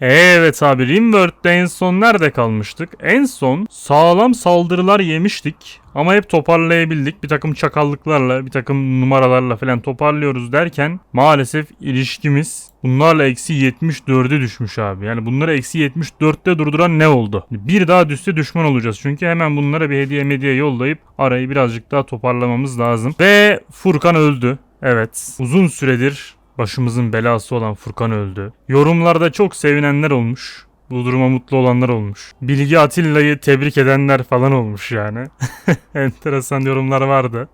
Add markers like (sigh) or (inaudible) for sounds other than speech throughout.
Evet abi Rimworld'de en son nerede kalmıştık? En son sağlam saldırılar yemiştik. Ama hep toparlayabildik. Bir takım çakallıklarla, bir takım numaralarla falan toparlıyoruz derken maalesef ilişkimiz bunlarla eksi 74'e düşmüş abi. Yani bunları eksi 74'te durduran ne oldu? Bir daha düşse düşman olacağız. Çünkü hemen bunlara bir hediye medya yollayıp arayı birazcık daha toparlamamız lazım. Ve Furkan öldü. Evet. Uzun süredir başımızın belası olan Furkan öldü. Yorumlarda çok sevinenler olmuş. Bu duruma mutlu olanlar olmuş. Bilgi Atilla'yı tebrik edenler falan olmuş yani. (laughs) Enteresan yorumlar vardı.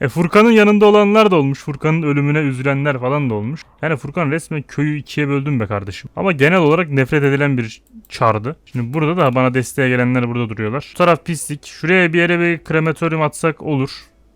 E Furkan'ın yanında olanlar da olmuş. Furkan'ın ölümüne üzülenler falan da olmuş. Yani Furkan resmen köyü ikiye böldün be kardeşim. Ama genel olarak nefret edilen bir çardı. Şimdi burada da bana desteğe gelenler burada duruyorlar. Şu taraf pislik. Şuraya bir yere bir krematoryum atsak olur.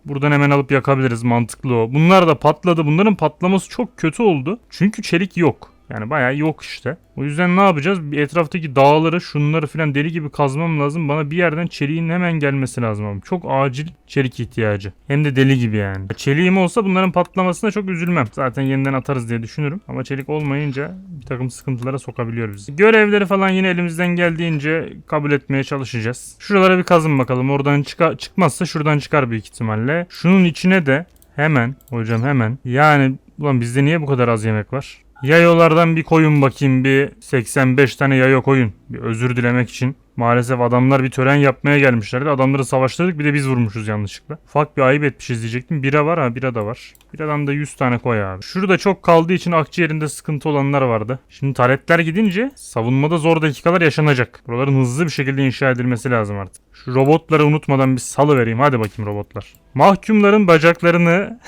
Buradan hemen alıp yakabiliriz mantıklı o. Bunlar da patladı. Bunların patlaması çok kötü oldu. Çünkü çelik yok. Yani bayağı yok işte. O yüzden ne yapacağız? Etraftaki dağları, şunları filan deli gibi kazmam lazım. Bana bir yerden çeliğin hemen gelmesi lazım abi. Çok acil çelik ihtiyacı. Hem de deli gibi yani. Çeliğim olsa bunların patlamasına çok üzülmem. Zaten yeniden atarız diye düşünürüm. Ama çelik olmayınca bir takım sıkıntılara sokabiliyor bizi. Görevleri falan yine elimizden geldiğince kabul etmeye çalışacağız. Şuralara bir kazın bakalım. Oradan çıka- çıkmazsa şuradan çıkar büyük ihtimalle. Şunun içine de hemen hocam hemen yani ulan bizde niye bu kadar az yemek var? Yayolardan bir koyun bakayım bir 85 tane yayo koyun. Bir özür dilemek için. Maalesef adamlar bir tören yapmaya gelmişlerdi. Adamları savaştırdık bir de biz vurmuşuz yanlışlıkla. Ufak bir ayıp etmişiz diyecektim. Bira var ha bira da var. Biradan da 100 tane koy abi. Şurada çok kaldığı için akciğerinde sıkıntı olanlar vardı. Şimdi taretler gidince savunmada zor dakikalar yaşanacak. Buraların hızlı bir şekilde inşa edilmesi lazım artık. Şu robotları unutmadan bir salı vereyim. Hadi bakayım robotlar. Mahkumların bacaklarını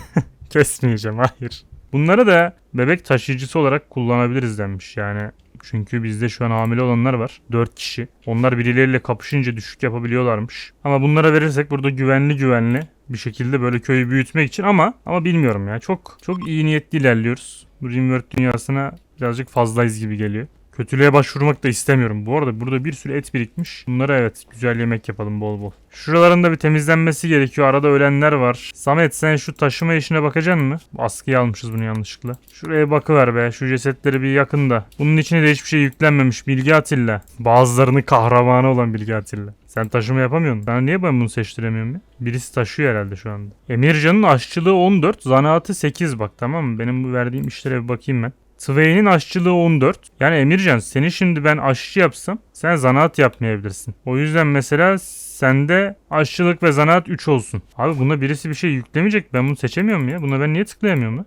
(laughs) kesmeyeceğim. Hayır. Bunları da bebek taşıyıcısı olarak kullanabiliriz denmiş yani. Çünkü bizde şu an hamile olanlar var. 4 kişi. Onlar birileriyle kapışınca düşük yapabiliyorlarmış. Ama bunlara verirsek burada güvenli güvenli bir şekilde böyle köyü büyütmek için ama ama bilmiyorum ya. Çok çok iyi niyetli ilerliyoruz. Rimworld dünyasına birazcık fazlayız gibi geliyor. Kötülüğe başvurmak da istemiyorum. Bu arada burada bir sürü et birikmiş. Bunlara evet güzel yemek yapalım bol bol. Şuraların da bir temizlenmesi gerekiyor. Arada ölenler var. Samet sen şu taşıma işine bakacaksın mı? Askıya almışız bunu yanlışlıkla. Şuraya bakıver be. Şu cesetleri bir yakın da. Bunun içine de hiçbir şey yüklenmemiş. Bilgi Atilla. Bazılarının kahramanı olan Bilgi Atilla. Sen taşıma yapamıyorsun. Ben niye ben bunu seçtiremiyorum ya? Birisi taşıyor herhalde şu anda. Emircan'ın aşçılığı 14, zanaatı 8 bak tamam mı? Benim bu verdiğim işlere bir bakayım ben. Twain'in aşçılığı 14. Yani Emircan seni şimdi ben aşçı yapsam sen zanaat yapmayabilirsin. O yüzden mesela sende aşçılık ve zanaat 3 olsun. Abi buna birisi bir şey yüklemeyecek. Ben bunu seçemiyorum ya. Buna ben niye tıklayamıyorum ya?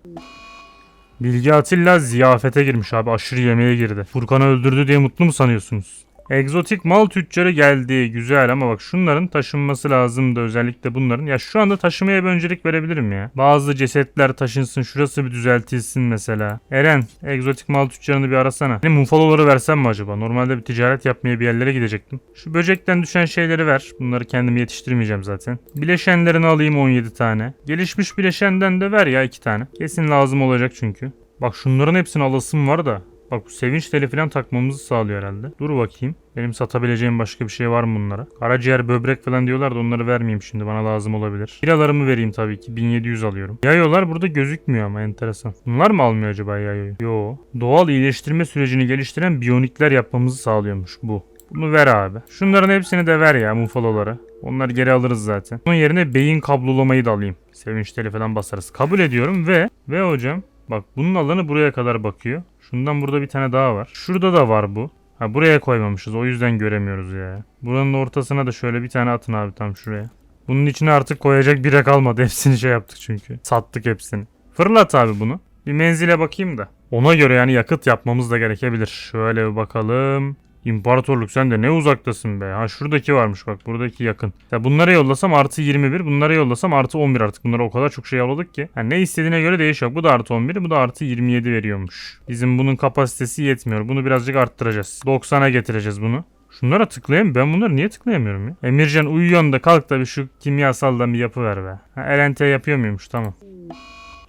Bilgi Atilla ziyafete girmiş abi. Aşırı yemeğe girdi. Furkan'ı öldürdü diye mutlu mu sanıyorsunuz? Egzotik mal tüccarı geldi. Güzel ama bak şunların taşınması lazımdı özellikle bunların. Ya şu anda taşımaya bir öncelik verebilirim ya. Bazı cesetler taşınsın. Şurası bir düzeltilsin mesela. Eren egzotik mal tüccarını bir arasana. Benim mufaloları versem mi acaba? Normalde bir ticaret yapmaya bir yerlere gidecektim. Şu böcekten düşen şeyleri ver. Bunları kendim yetiştirmeyeceğim zaten. Bileşenlerini alayım 17 tane. Gelişmiş bileşenden de ver ya 2 tane. Kesin lazım olacak çünkü. Bak şunların hepsini alasım var da. Bak bu sevinç teli falan takmamızı sağlıyor herhalde. Dur bakayım. Benim satabileceğim başka bir şey var mı bunlara? Karaciğer, böbrek falan diyorlar da onları vermeyeyim şimdi. Bana lazım olabilir. Biralarımı vereyim tabii ki. 1700 alıyorum. Yayolar burada gözükmüyor ama enteresan. Bunlar mı almıyor acaba yayoyu? Yo. Doğal iyileştirme sürecini geliştiren biyonikler yapmamızı sağlıyormuş bu. Bunu ver abi. Şunların hepsini de ver ya mufalolara. Onları geri alırız zaten. Bunun yerine beyin kablolamayı da alayım. Sevinç teli falan basarız. Kabul ediyorum ve ve hocam bak bunun alanı buraya kadar bakıyor. Şundan burada bir tane daha var. Şurada da var bu. Ha buraya koymamışız. O yüzden göremiyoruz ya. Buranın ortasına da şöyle bir tane atın abi tam şuraya. Bunun içine artık koyacak bire kalmadı. (laughs) Hepsini şey yaptık çünkü. Sattık hepsini. Fırlat abi bunu. Bir menzile bakayım da. Ona göre yani yakıt yapmamız da gerekebilir. Şöyle bir bakalım. İmparatorluk sen de ne uzaktasın be. Ha şuradaki varmış bak buradaki yakın. Ya bunlara yollasam artı 21 bunlara yollasam artı 11 artık. Bunlara o kadar çok şey yolladık ki. Yani ne istediğine göre değişiyor. Bu da artı 11 bu da artı 27 veriyormuş. Bizim bunun kapasitesi yetmiyor. Bunu birazcık arttıracağız. 90'a getireceğiz bunu. Şunlara tıklayayım. Ben bunları niye tıklayamıyorum ya? Emircan uyuyorsun da kalk da bir şu kimyasaldan bir yapı ver be. Ha, LNT yapıyor muymuş? Tamam.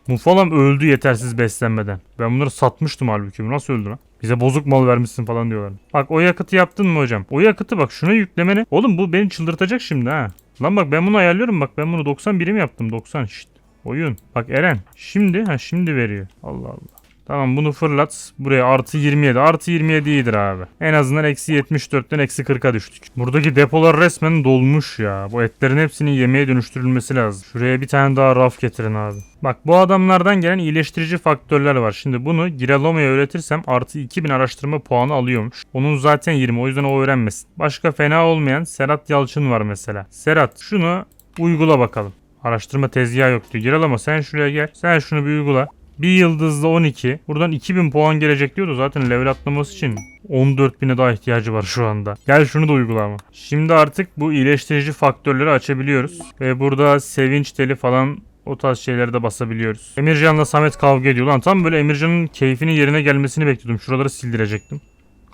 Mufalam öldü yetersiz beslenmeden. Ben bunları satmıştım halbuki. Bu Nasıl öldü lan? Bize bozuk mal vermişsin falan diyorlar. Bak o yakıtı yaptın mı hocam? O yakıtı bak şuna yüklemene. Oğlum bu beni çıldırtacak şimdi ha. Lan bak ben bunu ayarlıyorum bak ben bunu 90 birim yaptım 90 şşt. Oyun. Bak Eren şimdi ha şimdi veriyor. Allah Allah. Tamam bunu fırlat. Buraya artı 27. Artı 27 iyidir abi. En azından eksi 74'ten eksi 40'a düştük. Buradaki depolar resmen dolmuş ya. Bu etlerin hepsinin yemeğe dönüştürülmesi lazım. Şuraya bir tane daha raf getirin abi. Bak bu adamlardan gelen iyileştirici faktörler var. Şimdi bunu Giroloma'ya öğretirsem artı 2000 araştırma puanı alıyormuş. Onun zaten 20 o yüzden o öğrenmesin. Başka fena olmayan Serhat Yalçın var mesela. Serhat şunu uygula bakalım. Araştırma tezgahı yok diyor. Girolama sen şuraya gel. Sen şunu bir uygula. Bir yıldızda 12. Buradan 2000 puan gelecek diyordu. Zaten level atlaması için 14.000'e daha ihtiyacı var şu anda. Gel şunu da uygula ama. Şimdi artık bu iyileştirici faktörleri açabiliyoruz. Ve burada sevinç teli falan o tarz şeyleri de basabiliyoruz. Emircan'la Samet kavga ediyor. Lan tam böyle Emircan'ın keyfinin yerine gelmesini bekliyordum. Şuraları sildirecektim.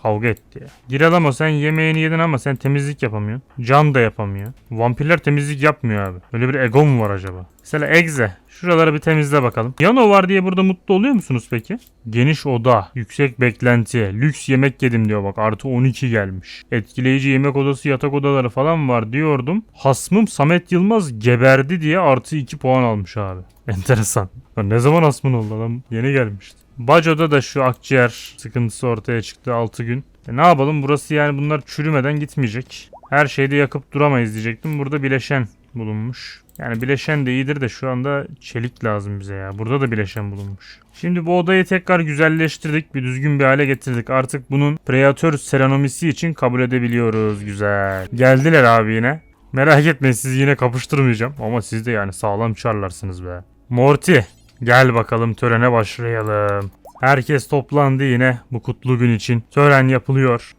Kavga etti ya. Giral ama sen yemeğini yedin ama sen temizlik yapamıyorsun. Can da yapamıyor. Vampirler temizlik yapmıyor abi. Öyle bir ego mu var acaba? Mesela Egze. Şuraları bir temizle bakalım. Yano var diye burada mutlu oluyor musunuz peki? Geniş oda, yüksek beklenti, lüks yemek yedim diyor bak artı 12 gelmiş. Etkileyici yemek odası, yatak odaları falan var diyordum. Hasmım Samet Yılmaz geberdi diye artı 2 puan almış abi. (laughs) Enteresan. Lan ne zaman hasmın oldu adam? Yeni gelmişti. Baco'da da şu akciğer sıkıntısı ortaya çıktı 6 gün. E ne yapalım burası yani bunlar çürümeden gitmeyecek. Her şeyde yakıp duramayız diyecektim. Burada bileşen bulunmuş. Yani bileşen de iyidir de şu anda çelik lazım bize ya. Burada da bileşen bulunmuş. Şimdi bu odayı tekrar güzelleştirdik. Bir düzgün bir hale getirdik. Artık bunun preatör serenomisi için kabul edebiliyoruz. Güzel. Geldiler abi yine. Merak etmeyin sizi yine kapıştırmayacağım. Ama siz de yani sağlam çarlarsınız be. Morty gel bakalım törene başlayalım. Herkes toplandı yine bu kutlu gün için. Tören yapılıyor.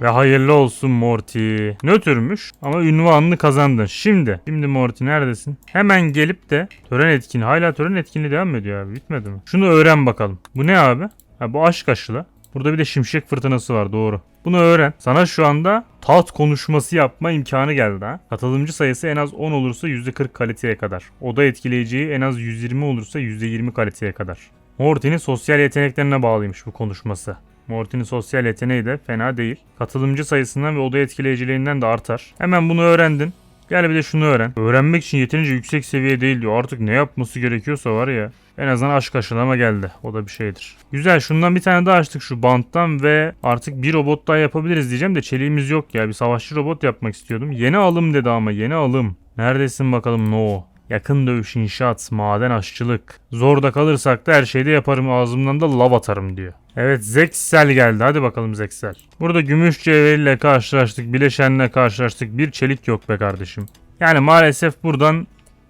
Ve hayırlı olsun Morty. Nötrmüş ama ünvanını kazandın. Şimdi. Şimdi Morty neredesin? Hemen gelip de tören etkinliği. Hala tören etkinliği devam ediyor abi. Bitmedi mi? Şunu öğren bakalım. Bu ne abi? Ha, bu aşk aşıla. Burada bir de şimşek fırtınası var doğru. Bunu öğren. Sana şu anda taht konuşması yapma imkanı geldi ha. Katılımcı sayısı en az 10 olursa %40 kaliteye kadar. Oda etkileyiciyi en az 120 olursa %20 kaliteye kadar. Morty'nin sosyal yeteneklerine bağlıymış bu konuşması. Morty'nin sosyal yeteneği de fena değil. Katılımcı sayısından ve oda etkileyiciliğinden de artar. Hemen bunu öğrendin. Gel bir de şunu öğren. Öğrenmek için yeterince yüksek seviye değil diyor. Artık ne yapması gerekiyorsa var ya. En azından aşk aşılama geldi. O da bir şeydir. Güzel şundan bir tane daha açtık şu banttan ve artık bir robot daha yapabiliriz diyeceğim de çeliğimiz yok ya. Bir savaşçı robot yapmak istiyordum. Yeni alım dedi ama yeni alım. Neredesin bakalım no. Yakın dövüş, inşaat, maden, aşçılık. Zorda kalırsak da her şeyde yaparım ağzımdan da lav atarım diyor. Evet Zeksel geldi. Hadi bakalım Zeksel. Burada gümüş cevheriyle karşılaştık. Bileşenle karşılaştık. Bir çelik yok be kardeşim. Yani maalesef buradan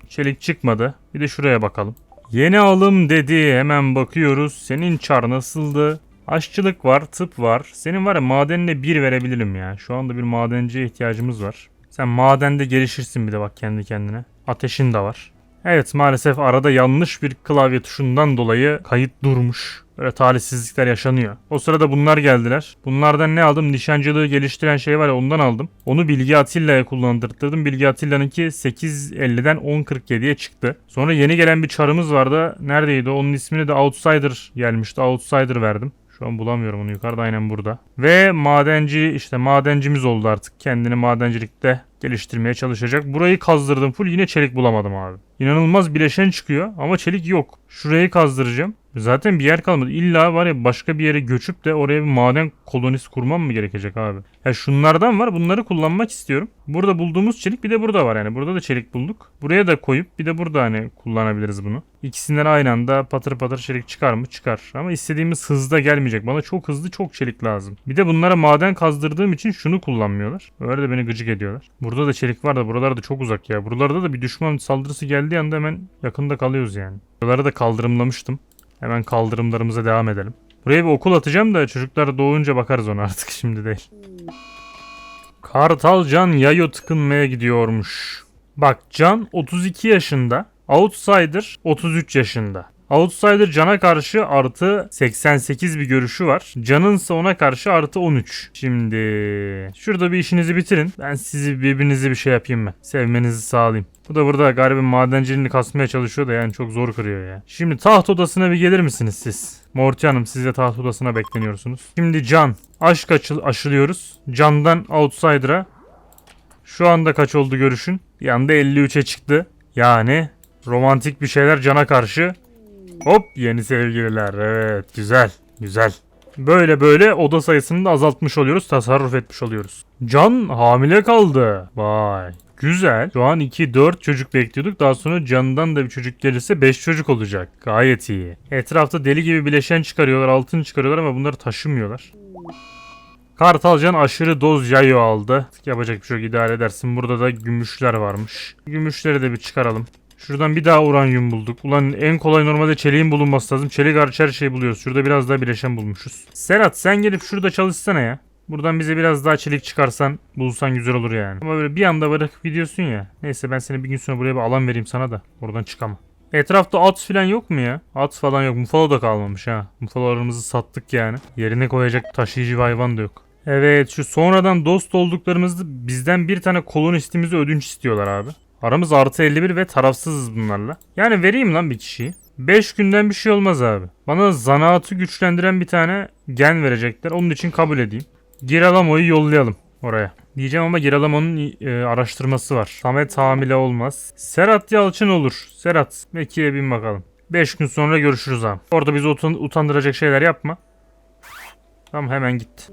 çelik çıkmadı. Bir de şuraya bakalım. Yeni alım dedi. Hemen bakıyoruz. Senin çar nasıldı? Aşçılık var, tıp var. Senin var ya madenine bir verebilirim ya. Şu anda bir madenciye ihtiyacımız var. Sen madende gelişirsin bir de bak kendi kendine. Ateşin de var. Evet maalesef arada yanlış bir klavye tuşundan dolayı kayıt durmuş. Böyle talihsizlikler yaşanıyor. O sırada bunlar geldiler. Bunlardan ne aldım? Nişancılığı geliştiren şey var ya ondan aldım. Onu Bilgi Atilla'ya kullandırttırdım. Bilgi Atilla'nınki 8.50'den 10.47'ye çıktı. Sonra yeni gelen bir çarımız vardı. Neredeydi? Onun ismini de Outsider gelmişti. Outsider verdim. Şu an bulamıyorum onu yukarıda aynen burada. Ve madenci işte madencimiz oldu artık. Kendini madencilikte geliştirmeye çalışacak. Burayı kazdırdım full yine çelik bulamadım abi. İnanılmaz bileşen çıkıyor ama çelik yok. Şurayı kazdıracağım. Zaten bir yer kalmadı. İlla var ya başka bir yere göçüp de oraya bir maden kolonisi kurmam mı gerekecek abi? Ya şunlardan var bunları kullanmak istiyorum. Burada bulduğumuz çelik bir de burada var yani. Burada da çelik bulduk. Buraya da koyup bir de burada hani kullanabiliriz bunu. İkisinden aynı anda patır patır çelik çıkar mı? Çıkar. Ama istediğimiz hızda gelmeyecek. Bana çok hızlı çok çelik lazım. Bir de bunlara maden kazdırdığım için şunu kullanmıyorlar. Öyle de beni gıcık ediyorlar. Burada da çelik var da buralar da çok uzak ya. Buralarda da bir düşman saldırısı geldiği anda hemen yakında kalıyoruz yani. Buraları da kaldırımlamıştım. Hemen kaldırımlarımıza devam edelim. Buraya bir okul atacağım da çocuklar doğunca bakarız ona artık (laughs) şimdi değil. Kartal Can yayo tıkınmaya gidiyormuş. Bak Can 32 yaşında. Outsider 33 yaşında. Outsider Can'a karşı artı 88 bir görüşü var. Can'ın ise ona karşı artı 13. Şimdi şurada bir işinizi bitirin. Ben sizi birbirinizi bir şey yapayım ben. Sevmenizi sağlayayım. Bu da burada garibin madenciliğini kasmaya çalışıyor da yani çok zor kırıyor ya. Şimdi taht odasına bir gelir misiniz siz? Morty Hanım siz de taht odasına bekleniyorsunuz. Şimdi Can. Aşk açıl aşılıyoruz. Can'dan Outsider'a. Şu anda kaç oldu görüşün? Bir anda 53'e çıktı. Yani romantik bir şeyler Can'a karşı Hop yeni sevgililer. Evet güzel. Güzel. Böyle böyle oda sayısını da azaltmış oluyoruz. Tasarruf etmiş oluyoruz. Can hamile kaldı. Vay. Güzel. Şu an 2-4 çocuk bekliyorduk. Daha sonra Can'dan da bir çocuk gelirse 5 çocuk olacak. Gayet iyi. Etrafta deli gibi bileşen çıkarıyorlar. Altın çıkarıyorlar ama bunları taşımıyorlar. Kartalcan aşırı doz yayo aldı. Yapacak bir şey yok idare edersin. Burada da gümüşler varmış. Gümüşleri de bir çıkaralım. Şuradan bir daha uranyum bulduk. Ulan en kolay normalde çeliğin bulunması lazım. Çelik hariç her şeyi buluyoruz. Şurada biraz daha bileşen bulmuşuz. Serhat sen gelip şurada çalışsana ya. Buradan bize biraz daha çelik çıkarsan bulsan güzel olur yani. Ama böyle bir anda bırakıp gidiyorsun ya. Neyse ben seni bir gün sonra buraya bir alan vereyim sana da. Oradan çıkama. Etrafta at falan yok mu ya? At falan yok. Mufalo da kalmamış ha. Mufalolarımızı sattık yani. Yerine koyacak taşıyıcı bir hayvan da yok. Evet şu sonradan dost olduklarımızda bizden bir tane kolonistimizi ödünç istiyorlar abi. Aramız artı 51 ve tarafsızız bunlarla. Yani vereyim lan bir kişiyi. 5 günden bir şey olmaz abi. Bana zanaatı güçlendiren bir tane gen verecekler. Onun için kabul edeyim. Giralamo'yu yollayalım oraya. Diyeceğim ama Giralamo'nun e, araştırması var. Samet hamile olmaz. Serhat Yalçın olur. Serhat Meki'ye bin bakalım. 5 gün sonra görüşürüz abi. Orada bizi utan- utandıracak şeyler yapma. Tamam hemen gitti.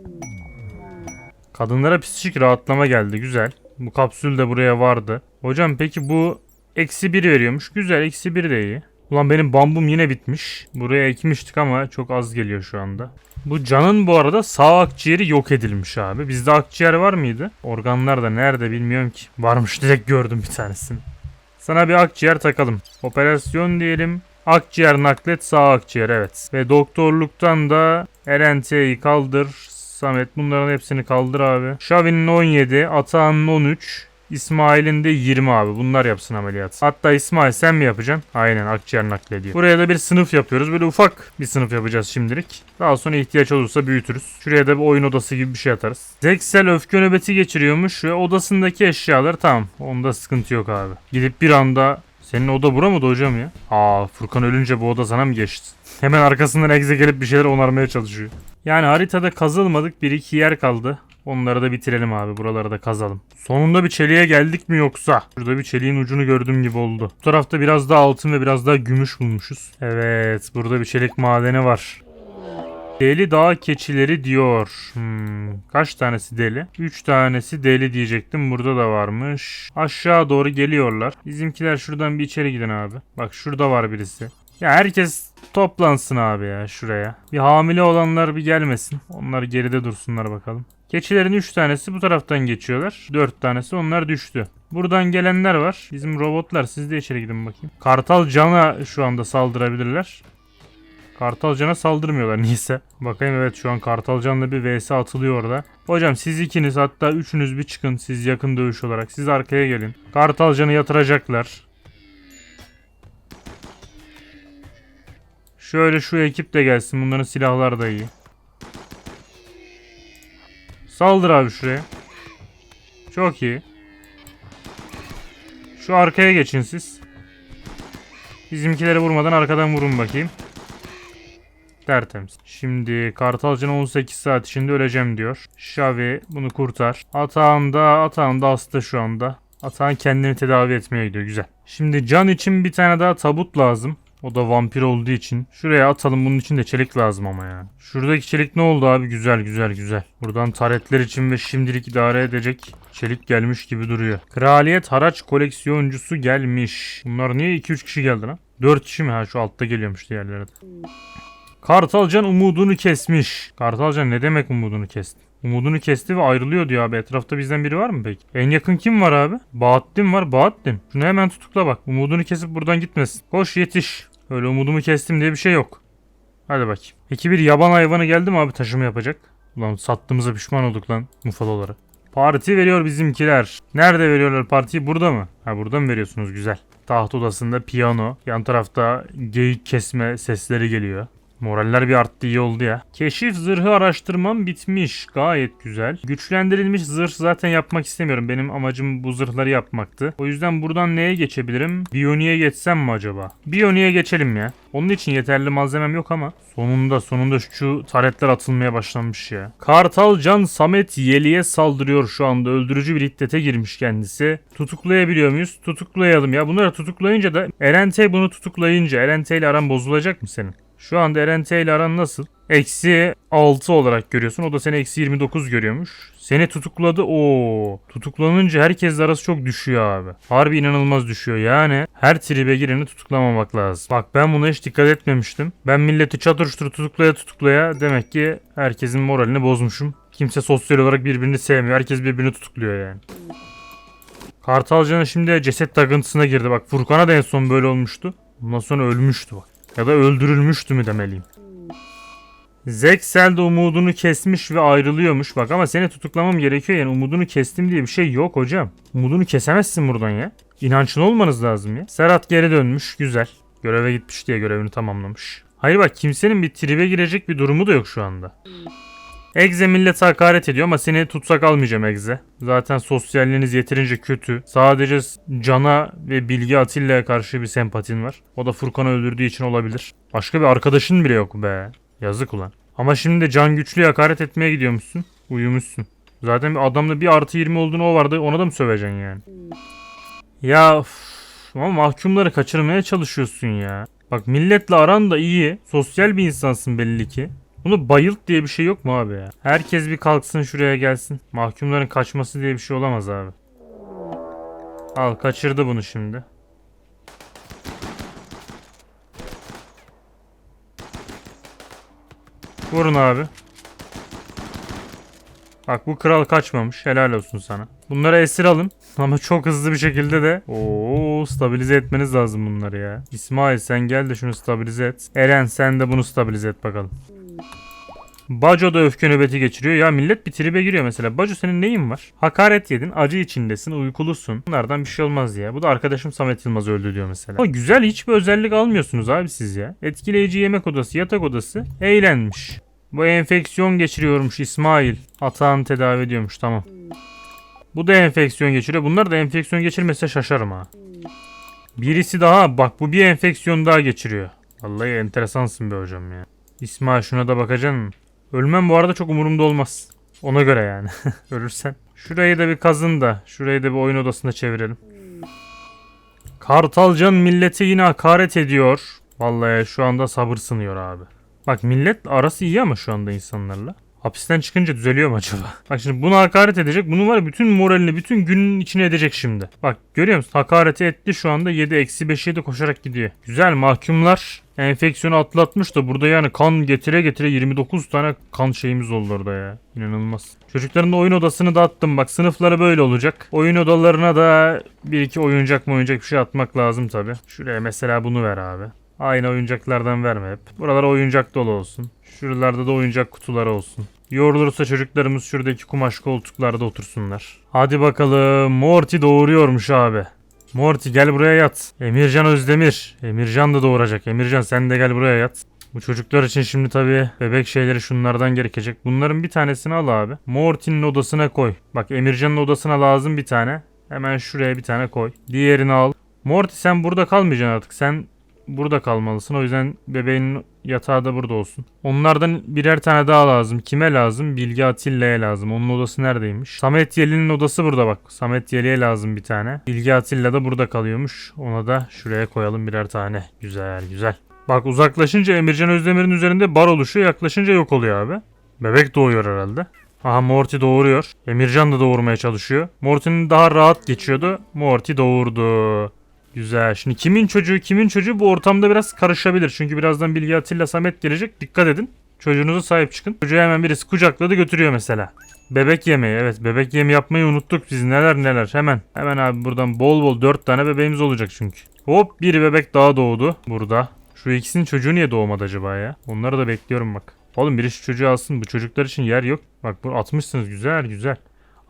Kadınlara psikik rahatlama geldi. Güzel. Bu kapsül de buraya vardı. Hocam peki bu eksi 1 veriyormuş. Güzel eksi 1 de iyi. Ulan benim bambum yine bitmiş. Buraya ekmiştik ama çok az geliyor şu anda. Bu canın bu arada sağ akciğeri yok edilmiş abi. Bizde akciğer var mıydı? Organlar da nerede bilmiyorum ki. Varmış direkt gördüm bir tanesini. Sana bir akciğer takalım. Operasyon diyelim. Akciğer naklet sağ akciğer evet. Ve doktorluktan da RNT'yi kaldır. Samet bunların hepsini kaldır abi. Şavin'in 17, Atağan'ın 13, İsmail'in de 20 abi. Bunlar yapsın ameliyat. Hatta İsmail sen mi yapacaksın? Aynen akciğer naklediyor. Buraya da bir sınıf yapıyoruz. Böyle ufak bir sınıf yapacağız şimdilik. Daha sonra ihtiyaç olursa büyütürüz. Şuraya da bir oyun odası gibi bir şey atarız. Zeksel öfke nöbeti geçiriyormuş ve odasındaki eşyalar tamam. Onda sıkıntı yok abi. Gidip bir anda senin oda bura mıydı hocam ya? Aa Furkan ölünce bu oda sana mı geçti? Hemen arkasından egze gelip bir şeyler onarmaya çalışıyor. Yani haritada kazılmadık bir iki yer kaldı. Onları da bitirelim abi. Buraları da kazalım. Sonunda bir çeliğe geldik mi yoksa? Şurada bir çeliğin ucunu gördüğüm gibi oldu. Bu tarafta biraz daha altın ve biraz daha gümüş bulmuşuz. Evet burada bir çelik madeni var. Deli dağ keçileri diyor. Hmm, kaç tanesi deli? 3 tanesi deli diyecektim. Burada da varmış. Aşağı doğru geliyorlar. Bizimkiler şuradan bir içeri gidin abi. Bak şurada var birisi. Ya herkes toplansın abi ya şuraya. Bir hamile olanlar bir gelmesin. Onlar geride dursunlar bakalım. Keçilerin 3 tanesi bu taraftan geçiyorlar. 4 tanesi onlar düştü. Buradan gelenler var. Bizim robotlar siz de içeri gidin bakayım. Kartal Can'a şu anda saldırabilirler. Kartalcan'a saldırmıyorlar niyeyse. Bakayım evet şu an Kartalcan'la bir vs atılıyor orada. Hocam siz ikiniz hatta üçünüz bir çıkın siz yakın dövüş olarak. Siz arkaya gelin. Kartalcan'ı yatıracaklar. Şöyle şu ekip de gelsin. Bunların silahları da iyi. Saldır abi şuraya. Çok iyi. Şu arkaya geçin siz. Bizimkileri vurmadan arkadan vurun bakayım. Tertemiz. Şimdi Kartalcan 18 saat içinde öleceğim diyor. Şavi bunu kurtar. Atağan da Atağan da hasta şu anda. Atağan kendini tedavi etmeye gidiyor. Güzel. Şimdi can için bir tane daha tabut lazım. O da vampir olduğu için. Şuraya atalım. Bunun için de çelik lazım ama ya. Şuradaki çelik ne oldu abi? Güzel güzel güzel. Buradan taretler için ve şimdilik idare edecek çelik gelmiş gibi duruyor. Kraliyet haraç koleksiyoncusu gelmiş. Bunlar niye 2-3 kişi geldi lan? 4 kişi mi? Ha şu altta geliyormuş diğerleri de. Kartalcan umudunu kesmiş. Kartalcan ne demek umudunu kesti? Umudunu kesti ve ayrılıyor diyor abi. Etrafta bizden biri var mı peki? En yakın kim var abi? Bahattin var. Bahattin. Şunu hemen tutukla bak. Umudunu kesip buradan gitmesin. Koş yetiş. Öyle umudumu kestim diye bir şey yok. Hadi bakayım. Peki bir yaban hayvanı geldi mi abi taşıma yapacak? Ulan sattığımıza pişman olduk lan mufalolara. Parti veriyor bizimkiler. Nerede veriyorlar partiyi? Burada mı? Ha burada mı veriyorsunuz? Güzel. Taht odasında piyano. Yan tarafta geyik kesme sesleri geliyor. Moraller bir arttı iyi oldu ya. Keşif zırhı araştırmam bitmiş. Gayet güzel. Güçlendirilmiş zırh zaten yapmak istemiyorum. Benim amacım bu zırhları yapmaktı. O yüzden buradan neye geçebilirim? Biyoni'ye geçsem mi acaba? Biyoni'ye geçelim ya. Onun için yeterli malzemem yok ama sonunda sonunda şu taretler atılmaya başlanmış ya. Kartal Can Samet Yeli'ye saldırıyor şu anda. Öldürücü bir iddete girmiş kendisi. Tutuklayabiliyor muyuz? Tutuklayalım ya. Bunları tutuklayınca da Erente bunu tutuklayınca Erente ile aran bozulacak mı senin? Şu anda Erente ile aran nasıl? Eksi 6 olarak görüyorsun. O da seni eksi 29 görüyormuş. Seni tutukladı. Oo. Tutuklanınca herkesle arası çok düşüyor abi. Harbi inanılmaz düşüyor. Yani her tribe gireni tutuklamamak lazım. Bak ben buna hiç dikkat etmemiştim. Ben milleti çatır çutur tutuklaya tutuklaya demek ki herkesin moralini bozmuşum. Kimse sosyal olarak birbirini sevmiyor. Herkes birbirini tutukluyor yani. Kartalcan'ın şimdi ceset takıntısına girdi. Bak Furkan'a da en son böyle olmuştu. Ondan sonra ölmüştü bak. Ya da öldürülmüştü mü demeliyim. Zexel de umudunu kesmiş ve ayrılıyormuş. Bak ama seni tutuklamam gerekiyor yani umudunu kestim diye bir şey yok hocam. Umudunu kesemezsin buradan ya. İnançlı olmanız lazım ya. Serhat geri dönmüş. Güzel. Göreve gitmiş diye görevini tamamlamış. Hayır bak kimsenin bir tribe girecek bir durumu da yok şu anda. Egze millete hakaret ediyor ama seni tutsak almayacağım Egze. Zaten sosyalliğiniz yeterince kötü. Sadece Can'a ve Bilgi Atilla'ya karşı bir sempatin var. O da Furkan'ı öldürdüğü için olabilir. Başka bir arkadaşın bile yok be. Yazık ulan. Ama şimdi de Can Güçlü'ye hakaret etmeye gidiyormuşsun. Uyumuşsun. Zaten bir adamda bir artı 20 olduğunu o vardı. Ona da mı söveceksin yani? Ya üf, ama mahkumları kaçırmaya çalışıyorsun ya. Bak milletle aran da iyi. Sosyal bir insansın belli ki. Bunu bayılt diye bir şey yok mu abi ya? Herkes bir kalksın şuraya gelsin. Mahkumların kaçması diye bir şey olamaz abi. Al kaçırdı bunu şimdi. Vurun abi. Bak bu kral kaçmamış. Helal olsun sana. Bunları esir alın. (laughs) Ama çok hızlı bir şekilde de Oo stabilize etmeniz lazım bunları ya. İsmail sen gel de şunu stabilize et. Eren sen de bunu stabilize et bakalım. Baco da öfke nöbeti geçiriyor. Ya millet bir tribe giriyor mesela. Baco senin neyin var? Hakaret yedin, acı içindesin, uykulusun. Bunlardan bir şey olmaz ya. Bu da arkadaşım Samet Yılmaz öldü diyor mesela. Ama güzel hiçbir özellik almıyorsunuz abi siz ya. Etkileyici yemek odası, yatak odası. Eğlenmiş. Bu enfeksiyon geçiriyormuş İsmail. Atağını tedavi ediyormuş tamam. Bu da enfeksiyon geçiriyor. Bunlar da enfeksiyon geçirmese şaşarım ha. Birisi daha bak bu bir enfeksiyon daha geçiriyor. Vallahi enteresansın be hocam ya. İsmail şuna da bakacaksın. Ölmem bu arada çok umurumda olmaz. Ona göre yani. (laughs) Ölürsen. Şurayı da bir kazın da. Şurayı da bir oyun odasına çevirelim. Kartalcan milleti yine hakaret ediyor. Vallahi şu anda sabır sınıyor abi. Bak millet arası iyi ama şu anda insanlarla. Hapisten çıkınca düzeliyor mu acaba? Bak şimdi bunu hakaret edecek. Bunu var ya bütün moralini bütün günün içine edecek şimdi. Bak görüyor musun? Hakareti etti şu anda 7 eksi 5 7 koşarak gidiyor. Güzel mahkumlar enfeksiyonu atlatmış da burada yani kan getire getire 29 tane kan şeyimiz oldu orada ya. İnanılmaz. Çocukların da oyun odasını da attım. Bak sınıfları böyle olacak. Oyun odalarına da bir iki oyuncak mı oyuncak bir şey atmak lazım tabi. Şuraya mesela bunu ver abi. Aynı oyuncaklardan verme hep. Buralar oyuncak dolu olsun. Şuralarda da oyuncak kutuları olsun. Yorulursa çocuklarımız şuradaki kumaş koltuklarda otursunlar. Hadi bakalım. Morty doğuruyormuş abi. Morty gel buraya yat. Emircan Özdemir. Emircan da doğuracak. Emircan sen de gel buraya yat. Bu çocuklar için şimdi tabii bebek şeyleri şunlardan gerekecek. Bunların bir tanesini al abi. Morty'nin odasına koy. Bak Emircan'ın odasına lazım bir tane. Hemen şuraya bir tane koy. Diğerini al. Morty sen burada kalmayacaksın artık. Sen burada kalmalısın. O yüzden bebeğin yatağı da burada olsun. Onlardan birer tane daha lazım. Kime lazım? Bilgi Atilla'ya lazım. Onun odası neredeymiş? Samet Yeli'nin odası burada bak. Samet Yeli'ye lazım bir tane. Bilgi Atilla da burada kalıyormuş. Ona da şuraya koyalım birer tane. Güzel güzel. Bak uzaklaşınca Emircan Özdemir'in üzerinde bar oluşuyor. Yaklaşınca yok oluyor abi. Bebek doğuyor herhalde. Aha Morty doğuruyor. Emircan da doğurmaya çalışıyor. Morty'nin daha rahat geçiyordu. Morty doğurdu. Güzel. Şimdi kimin çocuğu kimin çocuğu bu ortamda biraz karışabilir. Çünkü birazdan Bilgi Atilla Samet gelecek. Dikkat edin. Çocuğunuza sahip çıkın. Çocuğu hemen birisi kucakladı götürüyor mesela. Bebek yemeği evet bebek yemi yapmayı unuttuk biz neler neler hemen. Hemen abi buradan bol bol 4 tane bebeğimiz olacak çünkü. Hop bir bebek daha doğdu burada. Şu ikisinin çocuğu niye doğmadı acaba ya? Onları da bekliyorum bak. Oğlum biri şu çocuğu alsın bu çocuklar için yer yok. Bak bu atmışsınız güzel güzel.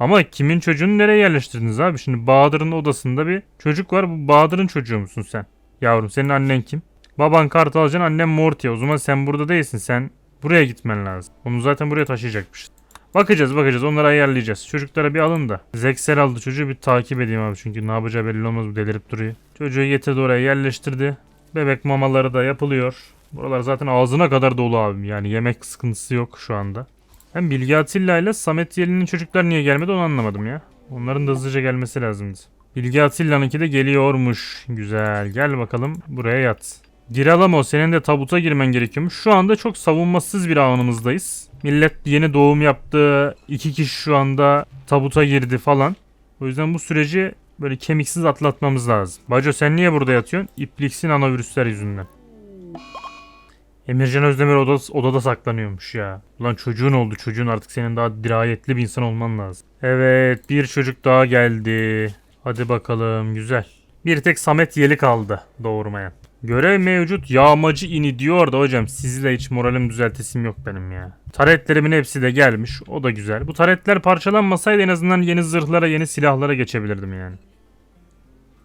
Ama kimin çocuğunu nereye yerleştirdiniz abi? Şimdi Bahadır'ın odasında bir çocuk var. Bu Bahadır'ın çocuğu musun sen? Yavrum senin annen kim? Baban Kartalcan, annem Morty. O zaman sen burada değilsin. Sen buraya gitmen lazım. Onu zaten buraya taşıyacakmışız. Bakacağız bakacağız onları ayarlayacağız. Çocuklara bir alın da. Zeksel aldı çocuğu bir takip edeyim abi çünkü ne yapacağı belli olmaz bu delirip duruyor. Çocuğu getirdi oraya yerleştirdi. Bebek mamaları da yapılıyor. Buralar zaten ağzına kadar dolu abim yani yemek sıkıntısı yok şu anda. Hem Bilge Atilla ile Samet Yeli'nin çocuklar niye gelmedi onu anlamadım ya. Onların da hızlıca gelmesi lazımdı. Bilge Atilla'nınki de geliyormuş. Güzel gel bakalım buraya yat. Giralamo senin de tabuta girmen gerekiyormuş. Şu anda çok savunmasız bir anımızdayız. Millet yeni doğum yaptı. iki kişi şu anda tabuta girdi falan. O yüzden bu süreci böyle kemiksiz atlatmamız lazım. Baco sen niye burada yatıyorsun? İpliksin anavirüsler yüzünden. Emircan Özdemir odada, odada saklanıyormuş ya. Ulan çocuğun oldu. Çocuğun artık senin daha dirayetli bir insan olman lazım. Evet bir çocuk daha geldi. Hadi bakalım güzel. Bir tek Samet Yeli kaldı doğurmayan. Görev mevcut yağmacı ini diyor da hocam sizle hiç moralim düzeltesim yok benim ya. Taretlerimin hepsi de gelmiş o da güzel. Bu taretler parçalanmasaydı en azından yeni zırhlara yeni silahlara geçebilirdim yani.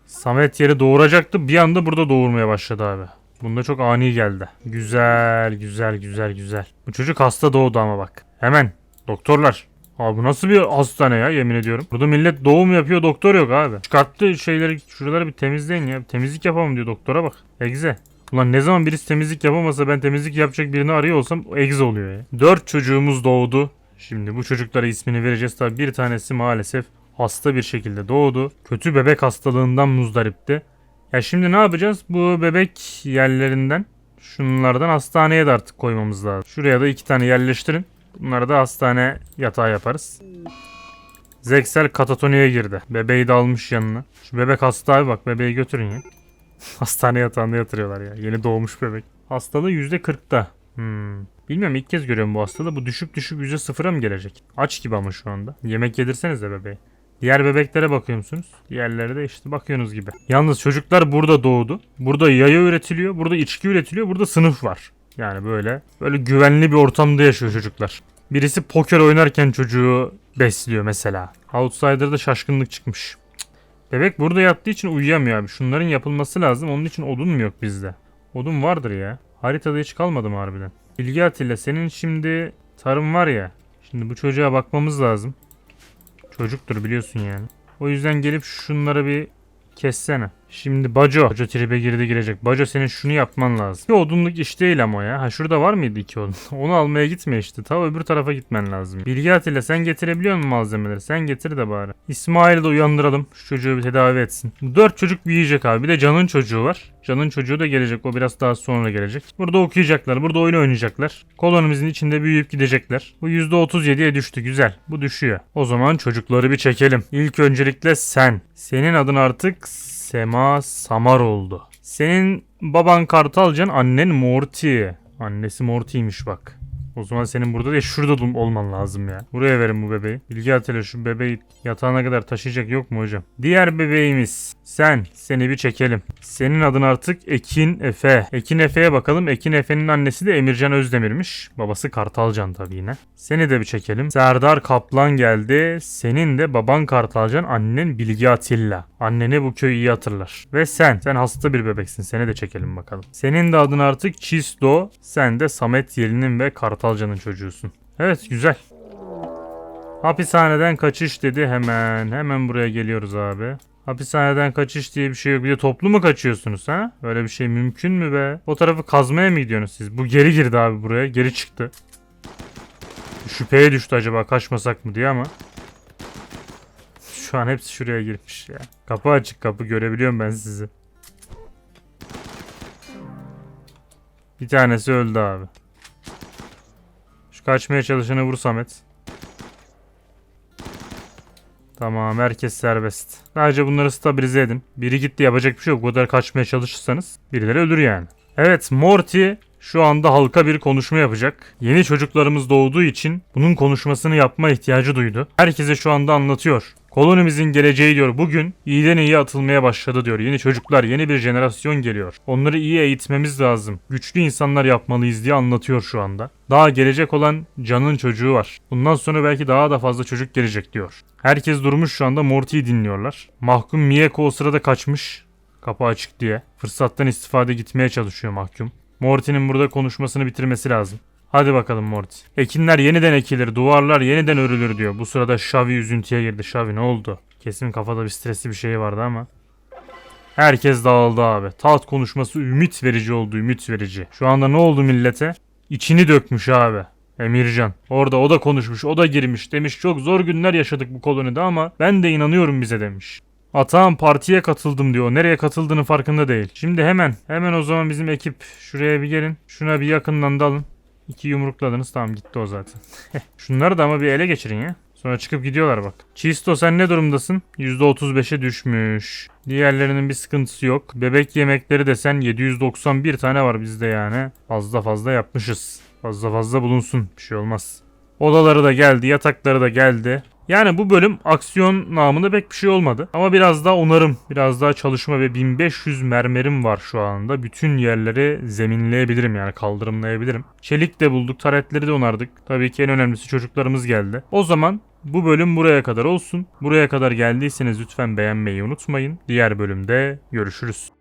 Samet yeri doğuracaktı bir anda burada doğurmaya başladı abi. Bunda çok ani geldi. Güzel güzel güzel güzel. Bu çocuk hasta doğdu ama bak. Hemen doktorlar. Abi bu nasıl bir hastane ya yemin ediyorum. Burada millet doğum yapıyor doktor yok abi. Çıkarttığı şeyleri şuraları bir temizleyin ya. Temizlik yapalım diyor doktora bak. Egze. Ulan ne zaman birisi temizlik yapamasa ben temizlik yapacak birini arıyor olsam o egze oluyor ya. Dört çocuğumuz doğdu. Şimdi bu çocuklara ismini vereceğiz. Tabi bir tanesi maalesef hasta bir şekilde doğdu. Kötü bebek hastalığından muzdaripti. Ya şimdi ne yapacağız? Bu bebek yerlerinden şunlardan hastaneye de artık koymamız lazım. Şuraya da iki tane yerleştirin. Bunları da hastane yatağı yaparız. Zeksel katatoniye girdi. Bebeği de almış yanına. Şu bebek hasta abi bak bebeği götürün ya. (laughs) hastane yatağında yatırıyorlar ya. Yeni doğmuş bebek. Hastalığı %40'da. Hmm. Bilmiyorum ilk kez görüyorum bu hastalığı. Bu düşüp düşüp %0'a mı gelecek? Aç gibi ama şu anda. Yemek yedirseniz de bebeğe. Diğer bebeklere bakıyor musunuz? Diğerlere de işte bakıyorsunuz gibi. Yalnız çocuklar burada doğdu. Burada yaya üretiliyor. Burada içki üretiliyor. Burada sınıf var. Yani böyle böyle güvenli bir ortamda yaşıyor çocuklar. Birisi poker oynarken çocuğu besliyor mesela. Outsider'da şaşkınlık çıkmış. Bebek burada yattığı için uyuyamıyor abi. Şunların yapılması lazım. Onun için odun mu yok bizde? Odun vardır ya. Haritada hiç kalmadı mı harbiden? Bilgi Atilla senin şimdi tarım var ya. Şimdi bu çocuğa bakmamız lazım. Çocuktur biliyorsun yani. O yüzden gelip şunları bir kessene. Şimdi Baco. Baco tribe girdi girecek. Baco senin şunu yapman lazım. Bir odunluk iş değil ama ya. Ha şurada var mıydı iki odun? (laughs) Onu almaya gitme işte. Ta öbür tarafa gitmen lazım. Bilgi Atilla sen getirebiliyor musun malzemeleri? Sen getir de bari. İsmail'i de uyandıralım. Şu çocuğu bir tedavi etsin. Dört çocuk büyüyecek abi. Bir de Can'ın çocuğu var. Can'ın çocuğu da gelecek. O biraz daha sonra gelecek. Burada okuyacaklar. Burada oyun oynayacaklar. Kolonimizin içinde büyüyüp gidecekler. Bu %37'ye düştü. Güzel. Bu düşüyor. O zaman çocukları bir çekelim. İlk öncelikle sen. Senin adın artık Sema Samar oldu. Senin baban Kartalcan, annen Morty. Annesi Morty'ymiş bak. O zaman senin burada değil şurada olman lazım ya. Buraya verin bu bebeği. Bilgi Atilla şu bebeği yatağına kadar taşıyacak yok mu hocam? Diğer bebeğimiz. Sen. Seni bir çekelim. Senin adın artık Ekin Efe. Ekin Efe'ye bakalım. Ekin Efe'nin annesi de Emircan Özdemir'miş. Babası Kartalcan tabii yine. Seni de bir çekelim. Serdar Kaplan geldi. Senin de baban Kartalcan, annen Bilgi Atilla. Anneni bu köy iyi hatırlar. Ve sen. Sen hasta bir bebeksin. Seni de çekelim bakalım. Senin de adın artık Çisto. Sen de Samet Yeli'nin ve Kartalcan'ın çocuğusun. Evet güzel. Hapishaneden kaçış dedi hemen. Hemen buraya geliyoruz abi. Hapishaneden kaçış diye bir şey yok. Bir de toplu mu kaçıyorsunuz ha? Öyle bir şey mümkün mü be? O tarafı kazmaya mı gidiyorsunuz siz? Bu geri girdi abi buraya. Geri çıktı. Şüpheye düştü acaba kaçmasak mı diye ama. Şu an hepsi şuraya girmiş ya. Kapı açık kapı görebiliyorum ben sizi. Bir tanesi öldü abi. Kaçmaya çalışanı vur Samet. Tamam herkes serbest. Sadece bunları stabilize edin. Biri gitti yapacak bir şey yok. Bu kadar kaçmaya çalışırsanız birileri ölür yani. Evet Morty şu anda halka bir konuşma yapacak. Yeni çocuklarımız doğduğu için bunun konuşmasını yapma ihtiyacı duydu. Herkese şu anda anlatıyor. Kolonimizin geleceği diyor bugün iyiden iyiye atılmaya başladı diyor. Yeni çocuklar, yeni bir jenerasyon geliyor. Onları iyi eğitmemiz lazım. Güçlü insanlar yapmalıyız diye anlatıyor şu anda. Daha gelecek olan Can'ın çocuğu var. Bundan sonra belki daha da fazla çocuk gelecek diyor. Herkes durmuş şu anda Morty'yi dinliyorlar. Mahkum Mieko o sırada kaçmış. Kapı açık diye. Fırsattan istifade gitmeye çalışıyor mahkum. Morty'nin burada konuşmasını bitirmesi lazım. Hadi bakalım Morty. Ekinler yeniden ekilir, duvarlar yeniden örülür diyor. Bu sırada Shavi üzüntüye girdi. Shavi ne oldu? Kesin kafada bir stresli bir şey vardı ama. Herkes dağıldı abi. Taht konuşması ümit verici oldu, ümit verici. Şu anda ne oldu millete? İçini dökmüş abi. Emircan. Orada o da konuşmuş, o da girmiş. Demiş çok zor günler yaşadık bu kolonide ama ben de inanıyorum bize demiş. Atağım partiye katıldım diyor. Nereye katıldığının farkında değil. Şimdi hemen, hemen o zaman bizim ekip şuraya bir gelin. Şuna bir yakından dalın. İki yumrukladınız tamam gitti o zaten. Şunları da ama bir ele geçirin ya. Sonra çıkıp gidiyorlar bak. Çisto sen ne durumdasın? %35'e düşmüş. Diğerlerinin bir sıkıntısı yok. Bebek yemekleri desen 791 tane var bizde yani. Fazla fazla yapmışız. Fazla fazla bulunsun. Bir şey olmaz. Odaları da geldi, yatakları da geldi. Yani bu bölüm aksiyon namında pek bir şey olmadı. Ama biraz daha onarım, biraz daha çalışma ve 1500 mermerim var şu anda. Bütün yerleri zeminleyebilirim yani kaldırımlayabilirim. Çelik de bulduk, taretleri de onardık. Tabii ki en önemlisi çocuklarımız geldi. O zaman bu bölüm buraya kadar olsun. Buraya kadar geldiyseniz lütfen beğenmeyi unutmayın. Diğer bölümde görüşürüz.